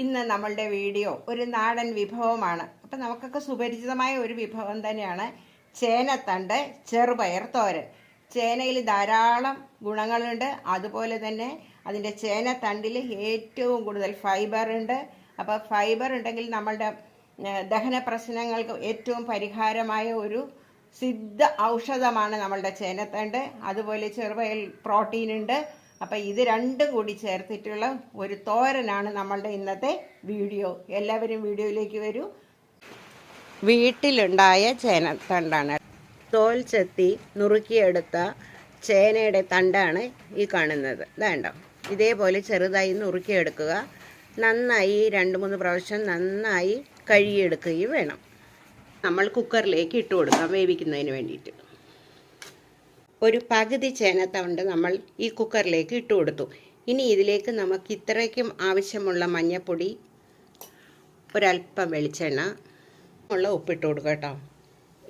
ഇന്ന് നമ്മളുടെ വീഡിയോ ഒരു നാടൻ വിഭവമാണ്. അപ്പം നമുക്കൊക്കെ സുപരിചിതമായ ഒരു വിഭവം തന്നെയാണ് ചേനത്തണ്ട് ചെറുപയർ തോരൻ. ചേനയിൽ ധാരാളം ഗുണങ്ങളുണ്ട്. അതുപോലെ തന്നെ അതിന്റെ ചേനത്തണ്ടിൽ ഏറ്റവും കൂടുതൽ ഫൈബർ ഉണ്ട്. അപ്പോൾ ഫൈബർ ഉണ്ടെങ്കിൽ നമ്മളുടെ ദഹന പ്രശ്നങ്ങൾക്ക് ഏറ്റവും പരിഹാരമായ ഒരു സിദ്ധ ഔഷധമാണ് നമ്മളുടെ ചേനത്തണ്ട്. അതുപോലെ ചെറുപയൽ പ്രോട്ടീൻ ഉണ്ട് അപ്പം ഇത് രണ്ടും കൂടി ചേർത്തിട്ടുള്ള ഒരു തോരനാണ് നമ്മളുടെ ഇന്നത്തെ വീഡിയോ. എല്ലാവരും വീഡിയോയിലേക്ക് വരൂ. വീട്ടിലുണ്ടായ ചേന തണ്ടാണ് തോൽ ചെത്തി നുറുക്കിയെടുത്ത ചേനയുടെ തണ്ടാണ് ഈ കാണുന്നത്. വേണ്ട ഇതേപോലെ ചെറുതായി നുറുക്കിയെടുക്കുക. നന്നായി രണ്ട് മൂന്ന് പ്രാവശ്യം നന്നായി കഴുകിയെടുക്കുകയും വേണം. നമ്മൾ കുക്കറിലേക്ക് ഇട്ട് കൊടുക്കാം വേവിക്കുന്നതിന് വേണ്ടിയിട്ട്. ഒരു പകുതി ചേനത്തവണ്ട് നമ്മൾ ഈ കുക്കറിലേക്ക് ഇട്ട് കൊടുത്തു. ഇനി ഇതിലേക്ക് നമുക്ക് ഇത്രയ്ക്കും ആവശ്യമുള്ള മഞ്ഞൾപ്പൊടി ഒരല്പം വെളിച്ചെണ്ണ ഉള്ള ഉപ്പിട്ട് കൊടുക്കുക കേട്ടോ.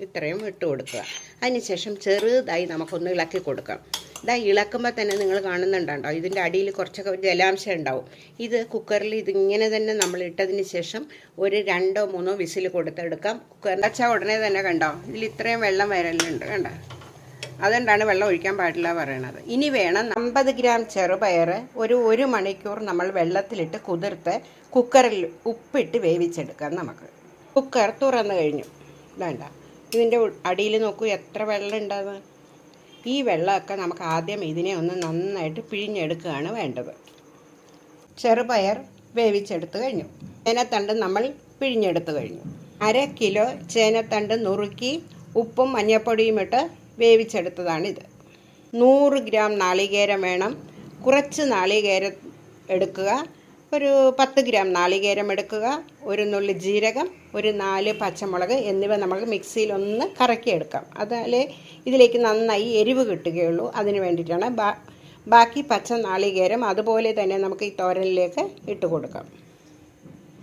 ഇത്രയും ഇട്ട് കൊടുക്കുക. അതിനുശേഷം ചെറുതായി നമുക്കൊന്ന് ഇളക്കി കൊടുക്കാം. ഇതാ ഇളക്കുമ്പോൾ തന്നെ നിങ്ങൾ കാണുന്നുണ്ടോ? ഇതിന്റെ അടിയിൽ കുറച്ചൊക്കെ ജലാംശം ഉണ്ടാവും. ഇത് കുക്കറിൽ ഇതിങ്ങനെ തന്നെ നമ്മൾ ഇട്ടതിന് ശേഷം ഒരു രണ്ടോ മൂന്നോ വിസിൽ കൊടുത്തെടുക്കാം. കുക്കറിന്റെ ഉടനെ തന്നെ കണ്ടോ? ഇതിൽ ഇത്രയും വെള്ളം വരലുണ്ട്. കണ്ടോ? അതുകൊണ്ടാണ് വെള്ളം ഒഴിക്കാൻ പാടില്ല പറയണത്. ഇനി വേണം അമ്പത് ഗ്രാം ചെറുപയർ ഒരു ഒരു മണിക്കൂർ നമ്മൾ വെള്ളത്തിലിട്ട് കുതിർത്ത് കുക്കറിൽ ഉപ്പിട്ട് വേവിച്ചെടുക്കാം നമുക്ക്. കുക്കർ തുറന്നു കഴിഞ്ഞു. വേണ്ട. ഇതിന്റെ അടിയിൽ നോക്കൂ എത്ര വെള്ളം ഉണ്ടെന്ന്. ഈ വെള്ളമൊക്കെ നമുക്ക് ആദ്യം ഇതിനെ ഒന്ന് നന്നായിട്ട് പിഴിഞ്ഞെടുക്കുകയാണ് വേണ്ടത്. ചെറുപയർ വേവിച്ചെടുത്ത് കഴിഞ്ഞു. ചേനത്തണ്ട് നമ്മൾ പിഴിഞ്ഞെടുത്ത് കഴിഞ്ഞു. അര കിലോ ചേനത്തണ്ട് നുറുക്കി ഉപ്പും മഞ്ഞൾപ്പൊടിയും ഇട്ട് വേവിച്ചെടുത്തതാണിത്. നൂറ് ഗ്രാം നാളികേരം വേണം. കുറച്ച് നാളികേരം എടുക്കുക. ഒരു പത്ത് ഗ്രാം നാളികേരം എടുക്കുക. ഒരു നുള്ളി ജീരകം ഒരു നാല് പച്ചമുളക് എന്നിവ നമുക്ക് മിക്സിയിൽ ഒന്ന് കറക്കിയെടുക്കാം. അതാലേ ഇതിലേക്ക് നന്നായി എരിവ് കിട്ടുകയുള്ളൂ. അതിന് വേണ്ടിയിട്ടാണ് ബാ ബാക്കി പച്ച നാളികേരം അതുപോലെ തന്നെ നമുക്ക് ഈ തോരനിലേക്ക് ഇട്ട് കൊടുക്കാം.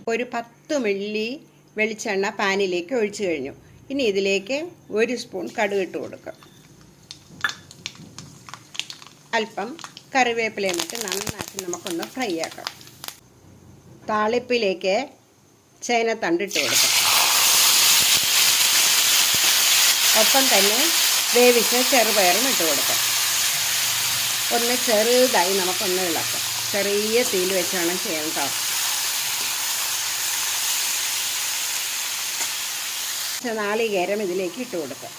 ഒരു പത്ത് മില്ലി വെളിച്ചെണ്ണ പാനിലേക്ക് ഒഴിച്ചു കഴിഞ്ഞു. ഇനി ഇതിലേക്ക് ഒരു സ്പൂൺ കടുക് ഇട്ട് കൊടുക്കാം. അല്പം കറിവേപ്പിലയും ഇട്ട് നന്നാക്കി നമുക്കൊന്ന് ഫ്രൈ ആക്കാം. താളിപ്പിലേക്ക് ചേന ചേനത്തണ്ടിട്ട് കൊടുക്കാം. ഒപ്പം തന്നെ വേവിച്ച ചെറുപയറും ഇട്ട് കൊടുക്കാം. ഒന്ന് ചെറുതായി നമുക്കൊന്ന് ഇളക്കാം. ചെറിയ തീയിൽ വെച്ച് വേണം ചെയ്യാൻ കേട്ടോ നാളികേരം ഇതിലേക്ക് ഇട്ട് കൊടുക്കാം.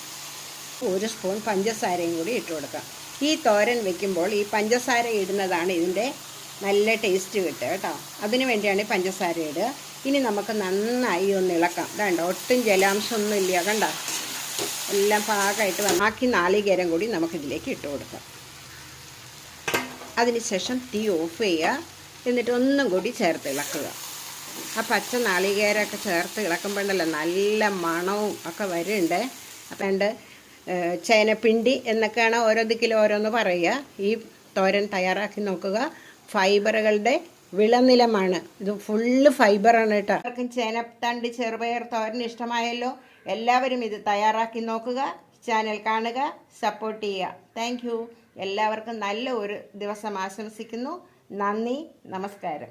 ഒരു സ്പൂൺ പഞ്ചസാരയും കൂടി ഇട്ട് കൊടുക്കാം. ഈ തോരൻ വെക്കുമ്പോൾ ഈ പഞ്ചസാര ഇടുന്നതാണ് ഇതിന്റെ നല്ല ടേസ്റ്റ് കിട്ടുക കേട്ടോ. അതിനു വേണ്ടിയാണ് പഞ്ചസാര ഇടുക. ഇനി നമുക്ക് നന്നായി ഒന്ന് ഇളക്കാം. വേണ്ട ഒട്ടും ജലാംശമൊന്നും ഇല്ല കണ്ട? എല്ലാം പാകമായിട്ട് ബാക്കി നാളികേരം കൂടി നമുക്കിതിലേക്ക് ഇട്ട് കൊടുക്കാം. അതിനുശേഷം തീ ഓഫ് ചെയ്യുക. എന്നിട്ട് ഒന്നും കൂടി ചേർത്ത് ഇളക്കുക. ആ പച്ച നാളികേരമൊക്കെ ചേർത്ത് ഇളക്കുമ്പോഴല്ലോ നല്ല മണവും ഒക്കെ വരുന്നുണ്ട്. അപ്പം ചേനപ്പിണ്ടി എന്നൊക്കെയാണ് ഓരോ ദിക്കിലും ഓരോന്ന് പറയുക. ഈ തോരൻ തയ്യാറാക്കി നോക്കുക. ഫൈബറുകളുടെ വിളനിലമാണ്. ഇത് ഫുള്ള് ഫൈബറാണ് കേട്ടോ. എല്ലാവർക്കും ചേനത്തണ്ട് ചെറുപയർ തോരൻ ഇഷ്ടമായല്ലോ. എല്ലാവരും ഇത് തയ്യാറാക്കി നോക്കുക. ചാനൽ കാണുക. സപ്പോർട്ട് ചെയ്യുക. താങ്ക് എല്ലാവർക്കും നല്ല ഒരു ദിവസം ആശംസിക്കുന്നു. നന്ദി. നമസ്കാരം.